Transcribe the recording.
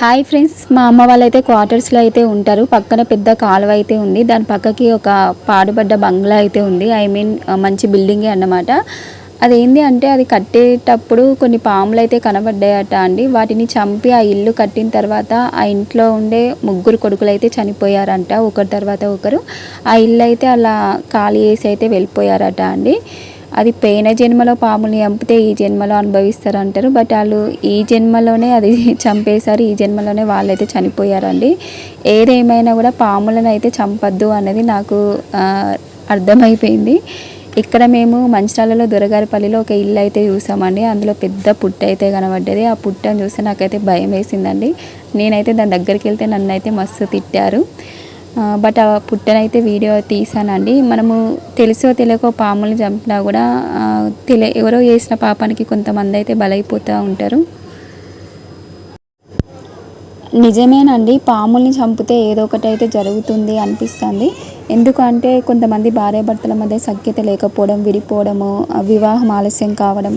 Hi friends మా అమ్మ వాళ్ళైతే క్వార్టర్స్లో అయితే ఉంటారు. పక్కన పెద్ద కాలువ అయితే ఉంది. దాని పక్కకి ఒక పాడుబడ్డ బంగ్లా అయితే ఉంది. ఐ మీన్ మంచి బిల్డింగే అన్నమాట. అదేంటి అంటే అది కట్టేటప్పుడు కొన్ని పాములు అయితే కనబడ్డాయట అండి. వాటిని చంపి ఆ ఇల్లు కట్టిన తర్వాత ఆ ఇంట్లో ఉండే ముగ్గురు కొడుకులు అయితే చనిపోయారంట. ఒకరి తర్వాత ఒకరు. ఆ ఇల్లు అయితే అలా ఖాళీ చేసి అయితే వెళ్ళిపోయారట అండి. అది పోయిన జన్మలో పాముల్ని చంపితే ఈ జన్మలో అనుభవిస్తారు అంటారు బట్ వాళ్ళు ఈ జన్మలోనే అది చంపేశారు. ఈ జన్మలోనే వాళ్ళైతే చనిపోయారండి. ఏదేమైనా కూడా పాములను అయితే చంపద్దు అనేది నాకు అర్థమైపోయింది. ఇక్కడ మేము మంచిర్యాలలో దొరగారిపల్లిలో ఒక ఇల్లు అయితే చూసామండి. అందులో పెద్ద పుట్ట అయితే కనబడ్డది. ఆ పుట్టను చూస్తే నాకైతే భయం వేసిందండి. నేనైతే దాని దగ్గరికి వెళ్తే నన్ను అయితే మస్తు తిట్టారు. బట్ ఆ పుట్టనైతే వీడియో తీసానండి. మనము తెలుసో తెలియకో పాములు చంపినా కూడా తెలి ఎవరో చేసిన పాపానికి కొంతమంది అయితే బలైపోతూ ఉంటారు. నిజమేనండి పాముల్ని చంపితే ఏదో ఒకటి అయితే జరుగుతుంది అనిపిస్తుంది. ఎందుకంటే కొంతమంది భార్యాభర్తల మధ్య సఖ్యత లేకపోవడం విడిపోవడము వివాహం ఆలస్యం కావడం